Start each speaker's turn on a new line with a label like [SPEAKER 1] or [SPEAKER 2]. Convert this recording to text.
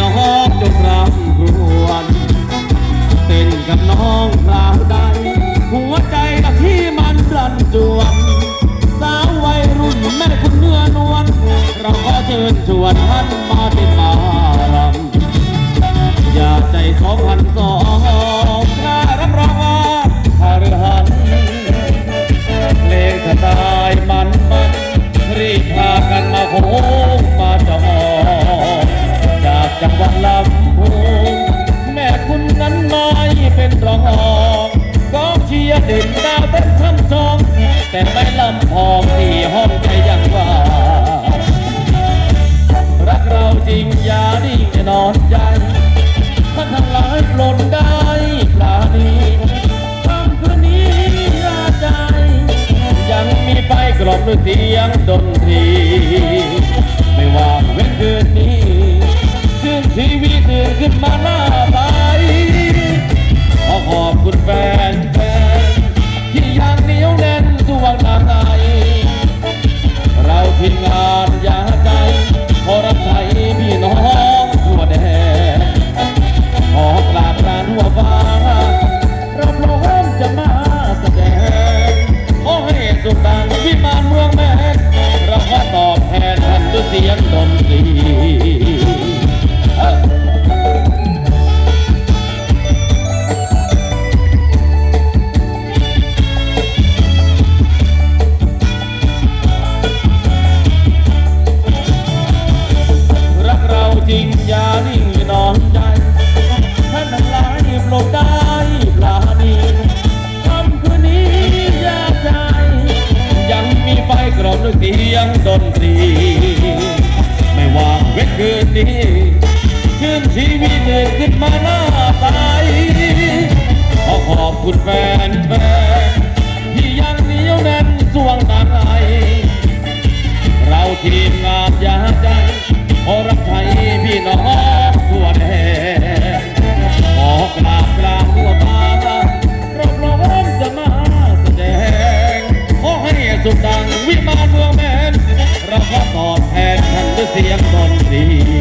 [SPEAKER 1] น้องจงรำรวนเต้นกับน้องคราวใด หัวใจกับที่มันรันจวน สาววัยรุ่นแม่คุณเนื้อนวลเราขอเชิญชวนท่านมาติดนมารำอย่าใจสองพันสองข้ารับรองว่าถ้าเรือหันเลขสไตล์มันมันรีบพากันมาโค้งมาจอง จังหวัดลำพูนแม่คุณนั้นไม่เป็นรองกองเชียร์เด่นดาวเต้นช่ำชอง แต่ไม่ลำพองที่ห้องใจยังว่า รักเราจริงอย่านิ่งนอนใจท่าทั้งหลายปลดได้ปลาณีคำคืนนี้ราใจ ยังมีไฟกล่อมด้วยเสียงดนตรี ไม่ว่าเว้นคืนนี้ ชื่นชีวิตตื่นขึ้นมาหน้าใสขอขอบคุณแฟน อย่านิ่งนอนใจท่านทั้งหลายโปรดได้ปลาณีคำคืนนี้ยากใจ ยังมีไฟกรอบด้วยเสียงดนตรี ไม่ว่าเวทคืนนี้ชื่นชีวิตเกิดขึ้นมาหน้าใสขอขอบคุณแฟนแฟน สียงดนตรี